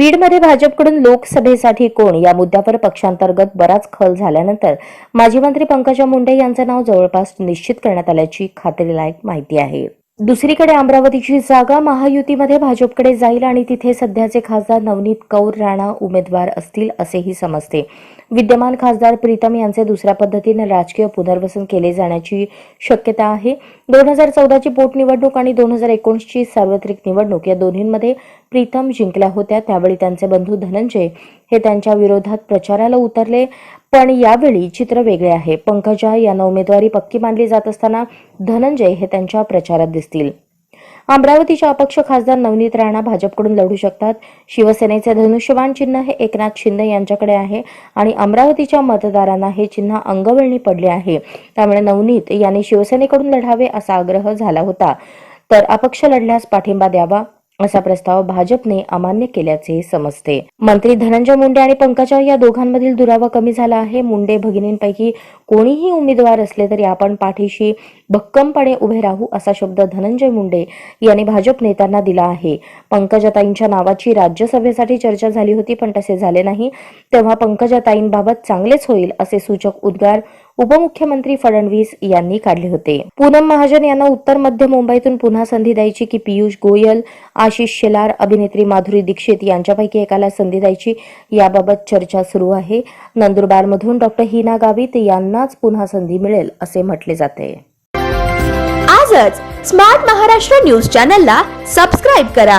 बीडमध्ये भाजपकडून लोकसभेसाठी कोण? या मुद्द्यावर पक्षांतर्गत बराच खल झाल्यानंतर माजी मंत्री पंकजा मुंडे यांचं नाव जवळपास निश्चित करण्यात आल्याची खात्रीलायक माहिती आहे. दुसरीकडे अमरावतीची जागा महायुतीमध्ये भाजपकडे जाईल आणि तिथे सध्याचे खासदार नवनीत कौर राणा उमेदवार असतील असेही समजते. विद्यमान खासदार प्रीतम यांचे दुसऱ्या पद्धतीने राजकीय पुनर्वसन केले जाण्याची शक्यता आहे. दोन हजार चौदाची पोटनिवडणूक आणि दोन हजार एकोणीसची सार्वत्रिक निवडणूक या दोन्हींमध्ये प्रीतम जिंकल्या होत्या. त्यावेळी त्यांचे बंधू धनंजय हे त्यांच्या विरोधात प्रचाराला उतरले. पण यावेळी चित्र वेगळे आहे. पंकजा यांना उमेदवारी पक्की मानली जात असताना धनंजय हे त्यांच्या प्रचारात दिसतील. अमरावतीच्या अपक्ष खासदार नवनीत राणा भाजपकडून लढू शकतात. शिवसेनेचे धनुष्यबाण चिन्ह हे एकनाथ शिंदे यांच्याकडे आहे आणि अमरावतीच्या मतदारांना हे चिन्ह अंगवळणी पडले आहे. त्यामुळे नवनीत यांनी शिवसेनेकडून लढावे असा आग्रह झाला होता. तर अपक्ष लढल्यास पाठिंबा द्यावा. असा प्रस्ताव भाजपने अमान्य केल्याचे समजते. मंत्री धनंजय मुंडे आणि पंकजा या दोघांमधील दुरावा कमी झाला आहे. मुंडे भगिनींपैकी कोणीही उमेदवार असले तरी आपण पाठीशी भक्कमपणे उभे राहू असा शब्द धनंजय मुंडे यांनी भाजप नेत्यांना दिला आहे. पंकजाताईंच्या नावाची राज्यसभेसाठी चर्चा झाली होती पण तसे झाले नाही. तेव्हा पंकजाताईंबाबत चांगलेच होईल असे सूचक उद्गार उपमुख्यमंत्री फडणवीस यांनी काढले होते. पूनम महाजन यांना उत्तर मध्य मुंबईतून पुन्हा संधी द्यायची की पियुष गोयल आशिष शेलार अभिनेत्री माधुरी दीक्षित यांच्यापैकी एकाला संधी द्यायची याबाबत चर्चा सुरू आहे. नंदुरबारमधून डॉक्टर हिना गावित यांनाच पुन्हा संधी मिळेल असे म्हटले जाते. आजच स्मार्ट महाराष्ट्र न्यूज चॅनलला सबस्क्राईब करा.